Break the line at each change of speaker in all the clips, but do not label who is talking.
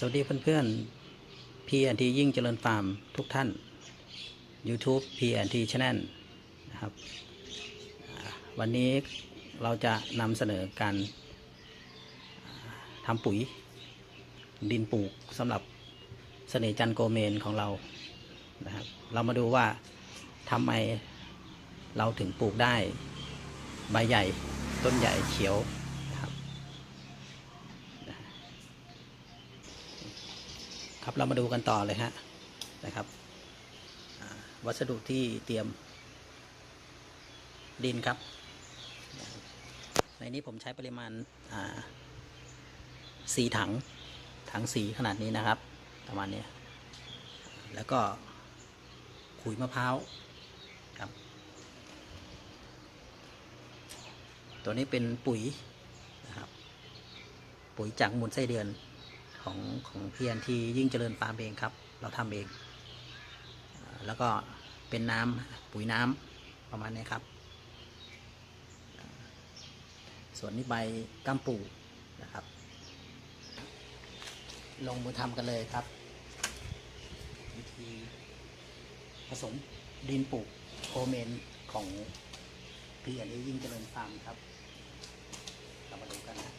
สวัสดีเพื่อนๆ P&T ยิ่งเจริญฟาร์มทุกท่าน YouTube P&T Channel นะครับ วันนี้เราจะนำเสนอการทำปุ๋ย ดินปลูกสำหรับเสน่จันโกเมนของเรานะครับ เรามาดูว่าทำไมเราถึงปลูกได้ ใบใหญ่ต้นใหญ่เขียวนะครับ ครับ เรามาดูกันต่อเลยฮะนะครับวัสดุที่เตรียมดินครับ ในนี้ผมใช้ปริมาณสีถังถังสีขนาดนี้นะครับ ประมาณนี้ แล้วก็ขุยมะพร้าวครับ ตัวนี้เป็นปุ๋ยนะครับ ปุ๋ยจากมูลไส้เดือน ของของพียนที่ยิ่งเจริญฟาร์มเองครับ เราทำเอง แล้วก็เป็นน้ำปุ๋ยน้ำประมาณนี้ครับ ส่วนนี้ใบก้ามปูนะครับ ลงมือทำกันเลยครับ วิธีผสมดินปลูกโคเมนของพียนที่ยิ่งเจริญฟาร์มครับ เรามาดูกันนะ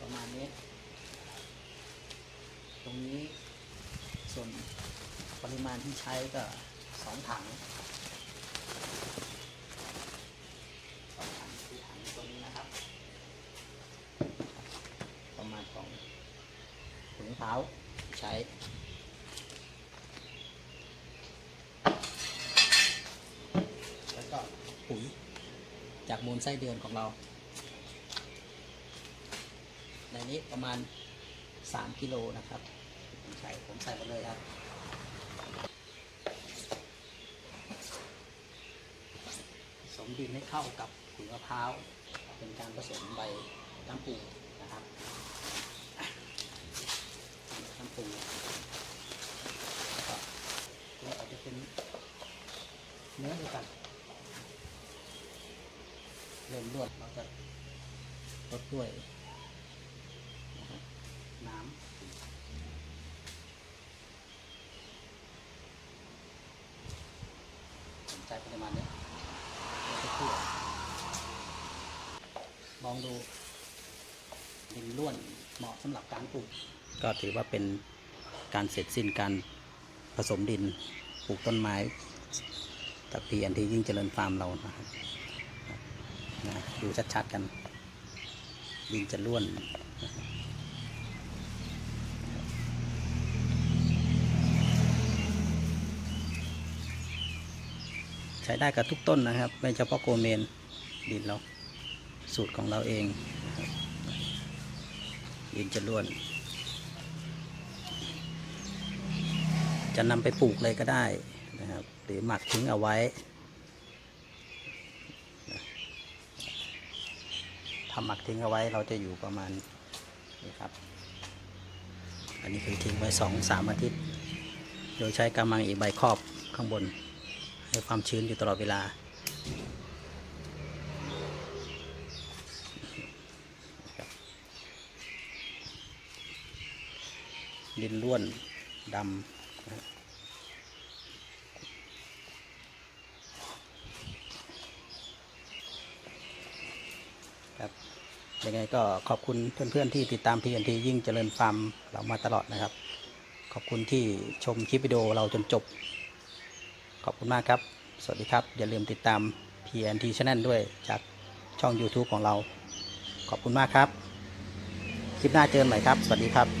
ประมาณนี้ ต รงนี้ ส่วนปริมาณที่ใช้ก็สองถังสองถังคือถังตัวนี้นะครับ ประมาณของถุงเท้าใช้แล้วก็ปุ๋ยจากมูลไส้เดือนของเรา ในนี้ประมาณ 3 กิโลนะครับ ผมใส่ผมใส่ไปเลยครับสมดินให้เข้ากับขุยมะพร้าว เป็นการผสมใบน้ำปูนะครับน้ำปูแล้วก็อาจจะเป็นเนื้อเดียวกันเริ่มรวดเราจะลดด้วยน้ำสน ใจปริมาณนี้แล้วก็คั่วลองดูดินล้วนเหมาะสำหรับการปลูก ก็ถือว่าเป็นการเสร็จสิ้นการผสมดินปลูกต้นไม้จากพีอันที่ยิ่งเจริญฟาร์มเรานะครับนะดูชัดๆกัน ดินจะล้วนใช้ได้กับทุกต้นนะครับ ไม่เฉพาะโกเมนดินเราสูตรของเราเองดินจะล้วน จะนำไปปลูกเลยก็ได้นะครับ หรือหมักทิ้งเอาไว้ทำหมักทิ้งเอาไว้เราจะอยู่ประมาณนี่ครับ อันนี้คือทิ้งไว้สองสามอาทิตย์ โดยใช้กำมังอีกใบครอบข้างบน ให้ความชื้นอยู่ตลอดเวลา ดินล้วนดำครับครับยังไงก็ขอบคุณเพื่อนๆที่ติดตาม TNT ยิ่งเจริญฟาร์มเรามาตลอดนะครับ ขอบคุณที่ชมคลิปวิดีโอเราจนจบ ขอบคุณมากครับ สวัสดีครับ อย่าลืมติดตาม PNT Channel ด้วยจากช่อง YouTube ของเรา ขอบคุณมากครับ คลิปหน้าเจอกันใหม่ครับ สวัสดีครับ